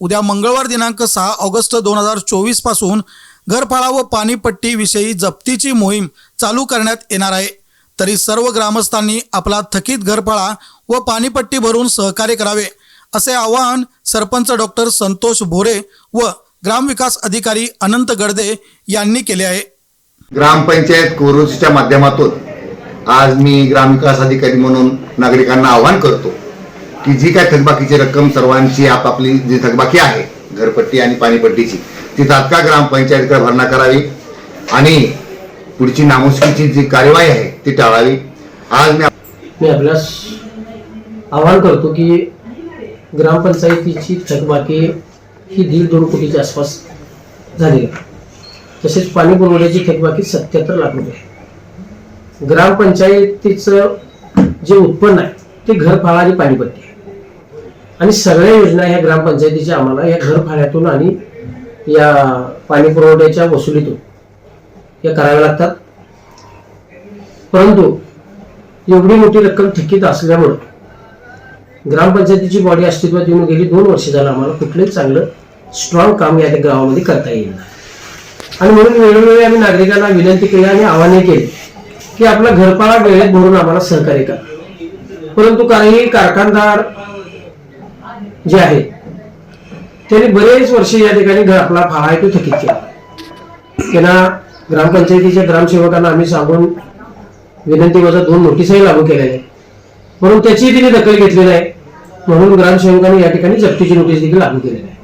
उद्या मंगळवार दिनांक सहा ऑगस्ट दोन हजार चोवीसपासून घरफाळा व पाणीपट्टी विषयी जप्तीची मोहीम चालू करण्यात येणार आहे. तरी सर्व ग्रामस्थांनी आपला थकीत घरफाळा व पाणीपट्टी भरून सहकार्य करावे असे आवाहन सरपंच डॉक्टर संतोष भोरे व ग्रामविकास अधिकारी अनंत गडदे यांनी केले आहे. ग्रामपंचायत कोरोचच्या माध्यमातून आज मी ग्रामविकास अधिकारी म्हणून नागरिकांना आवाहन करतो की जी काय थकबाकीची रक्कम सर्वांची आपापली जी थकबाकी आहे घरपट्टी आणि पाणीपट्टीची ती तात्काळ ग्रामपंचायतकडे भरणा करावी आणि पुढची नामुष्कीची जी कार्यवाही आहे ती टाळावी. आज मी मी आपल्यास आवाहन करतो की ग्रामपंचायतीची थकबाकी ही दीड दोन कोटीच्या आसपास झाली आहे. तसेच पाणी पुरवठ्याची थकबाकी सत्याहत्तर लाख रुपये ग्रामपंचायतीचं जे उत्पन्न आहे ते घर फाळा आणि पाणीपट्टी आणि सगळ्या योजना ह्या ग्रामपंचायतीच्या आम्हाला या घरफाळ्यातून आणि या पाणी पुरवठ्याच्या वसुलीतून या कराव्या लागतात. परंतु एवढी मोठी रक्कम थकीत असल्यामुळं ग्रामपंचायतीची बॉडी अस्तित्वात येऊन गेली. दोन वर्ष झालं आम्हाला कुठलंही चांगलं स्ट्रॉंग काम या गावामध्ये करता येईल आणि म्हणून वेळोवेळी आम्ही नागरिकांना विनंती केली आणि आवाहने केली की आपला घरपाळा वेळेत भरून आम्हाला सहकार्य करा. परंतु काही कारखानदार जे आहे. त्यांनी बरेच वर्ष या ठिकाणी घर आपला फाळा आहे तो थकीत केला. त्यांना ग्रामपंचायतीच्या ग्रामसेवकांना आम्ही सांगून विनंती माझा दोन नोटीसही लागू केलेल्या आहे म्हणून त्याची तिने दखल घेतली नाही म्हणून ग्रामसेवकांनी या ठिकाणी जप्तीची नोटीस देखील लागू केलेली आहे.